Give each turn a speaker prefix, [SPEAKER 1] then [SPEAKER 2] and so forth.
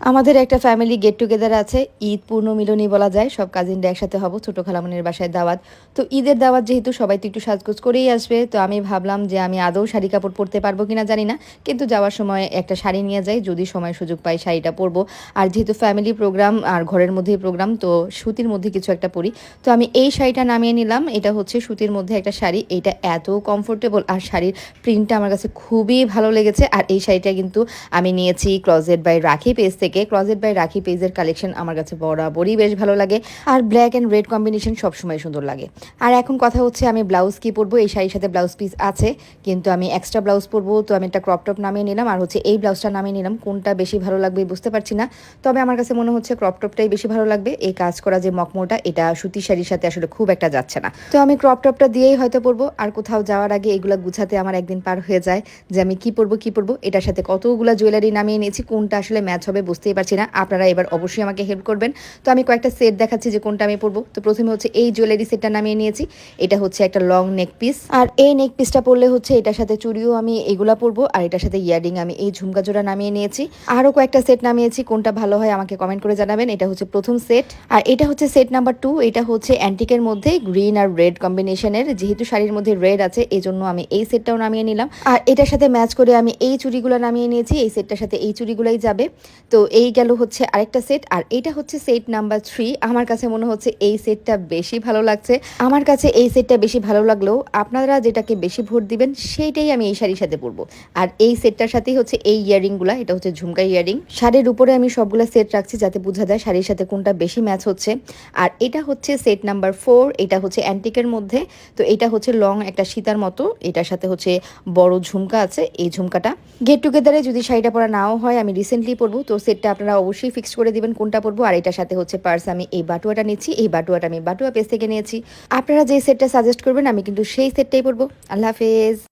[SPEAKER 1] আমাদের একটা family get together আছে, ঈদ পূর্ণ মিলনী বলা যায়, সব কাজিনরা একসাথে হব, ছোটো খালামনির বাসায় দাওয়াত। তো ঈদের দাওয়াত যেহেতু সবাই তো একটু সাজগোজ করেই আসবে, তো আমি ভাবলাম যে আমি আদৌ শাড়ি কাপড় পরতে পারব কিনা জানি না, কিন্তু যাওয়ার সময় একটা শাড়ি নিয়ে যাই, যদি সময় সুযোগ পাই শাড়িটা পরবো। আর যেহেতু ফ্যামিলি প্রোগ্রাম আর ঘরের মধ্যেই প্রোগ্রাম তো সুতির মধ্যে কিছু একটা পরি। তো আমি এই শাড়িটা নামিয়ে নিলাম, এটা হচ্ছে সুতির মধ্যে একটা শাড়ি, এটা এত কমফোর্টেবল আর শাড়ির প্রিন্টটা আমার কাছে খুবই ভালো লেগেছে, আর এই শাড়িটা কিন্তু আমি নিয়েছি ক্লজেট বাই রাখি পেজ থেকে ক্লজেট বাই রাখি পেজের কালেকশন আমার কাছে বরাবরই বেশ ভালো লাগে। আর ব্ল্যাক অ্যান্ড রেড কম্বিনেশন সবসময় সুন্দর লাগে। আর এখন কথা হচ্ছে আমি ব্লাউজ কি পরবো, এই শাড়ির সাথে ব্লাউজ পিস আছে, কিন্তু আমি এক্সট্রা ব্লাউজ পরবো, তো আমি একটা ক্রপ টপ নামিয়ে নিলাম। আর হচ্ছে এই ব্লাউজটা নামিয়ে নিলাম, কোনটা বেশি ভালো লাগবে বুঝতে পারছি না। তবে আমার কাছে মনে হচ্ছে ক্রপ টপটাই বেশি ভালো লাগবে। এই কাজ করা যে মকমোটা, এটা সুতি শাড়ির সাথে আসলে খুব একটা যাচ্ছে না। তো আমি ক্রপ টপটা দিয়েই হয়তো পরবো। আর কোথাও যাওয়ার আগে এগুলা গুছাতে আমার একদিন পার হয়ে যায় যে আমি কি পরবো কি পরবো, এটার সাথে কতগুলো জুয়েলারি নামিয়ে নিয়েছি, কোনটা আসলে ম্যাচ হবে বুঝতেই পারছি না। আপনারা এবার অবশ্যই আমাকে হেল্প করবেন। তো আমি কয়েকটা সেট দেখাচ্ছি যে কোনটা আমি পরবো। তো প্রথমে হচ্ছে এই জুয়েলারি সেটটা নামিয়ে নিয়েছি। এটা হচ্ছে একটা লং নেক পিস আর এই নেক পিসটা পরলে হচ্ছে এটার সাথে চুড়িও আমি এগুলা পরবো। আর এটার সাথে ইয়ারিং আমি এই ঝুমকা জোড়া নামিয়ে নিয়েছি। আরও কয়েকটা সেট নামিয়েছি। কোনটা ভালো হয় আমাকে কমেন্ট করে জানাবেন। এটা হচ্ছে প্রথম সেট আর এটা হচ্ছে সেট নাম্বার টু এটা হচ্ছে অ্যান্টিকের মধ্যে গ্রিন আর রেড কম্বিনেশনের যেহেতু শাড়ির মধ্যে রেড আছে এই জন্য আমি এই সেটটাও নামিয়ে নিলাম। আর এটার সাথে ম্যাচ করে আমি এই চুড়িগুলো নামিয়ে নিয়েছি। এই সেটটার সাথে এই চুড়িগুলোই যাবে। তো এই গেল হচ্ছে আরেকটা সেট আর এটা হচ্ছে সেট নাম্বার থ্রি আমার কাছে মনে হচ্ছে এই সেটটা বেশি ভালো লাগছে। আমার কাছে এই সেটটা বেশি ভালো লাগলেও আপনারা যেটাকে বেশি ভোট দিবেন, সেইটাই আমি এই শাড়ির সাথে পরবো। আর এই সেটটার সাথেই হচ্ছে এই ইয়ারিংগুলো, এটা হচ্ছে ঝুমকা ইয়ারিং। শাড়ির উপরে আমি সবগুলো সেট রাখছি যাতে বোঝা যায় শাড়ির সাথে কোনটা বেশি ম্যাচ হচ্ছে। আর এটা হচ্ছে সেট নাম্বার ফোর এটা হচ্ছে অ্যান্টিকের মধ্যে। তো এটা হচ্ছে লং একটা সীতার মতো, এটার সাথে হচ্ছে বড় ঝুমকা আছে, এই ঝুমকাটা। গেট টুগেদারে যদি শাড়িটা পরা নাও হয়, আমি রিসেন্টলি পরবো। তো সেটটা আপনারা অবশ্যই ফিক্সড করে দিবেন, কোনটা পরবো, আর এটার সাথে হচ্ছে পার্স আমি এই বাটুয়াটা নিচ্ছি, এই বাটুয়াটা আমি বাটুয়া পেজ থেকে নিয়েছি। আপনারা যে সেটটা সাজেস্ট করবেন, আমি কিন্তু সেই সেটটাই পরবো। আল্লাহ হাফেজ।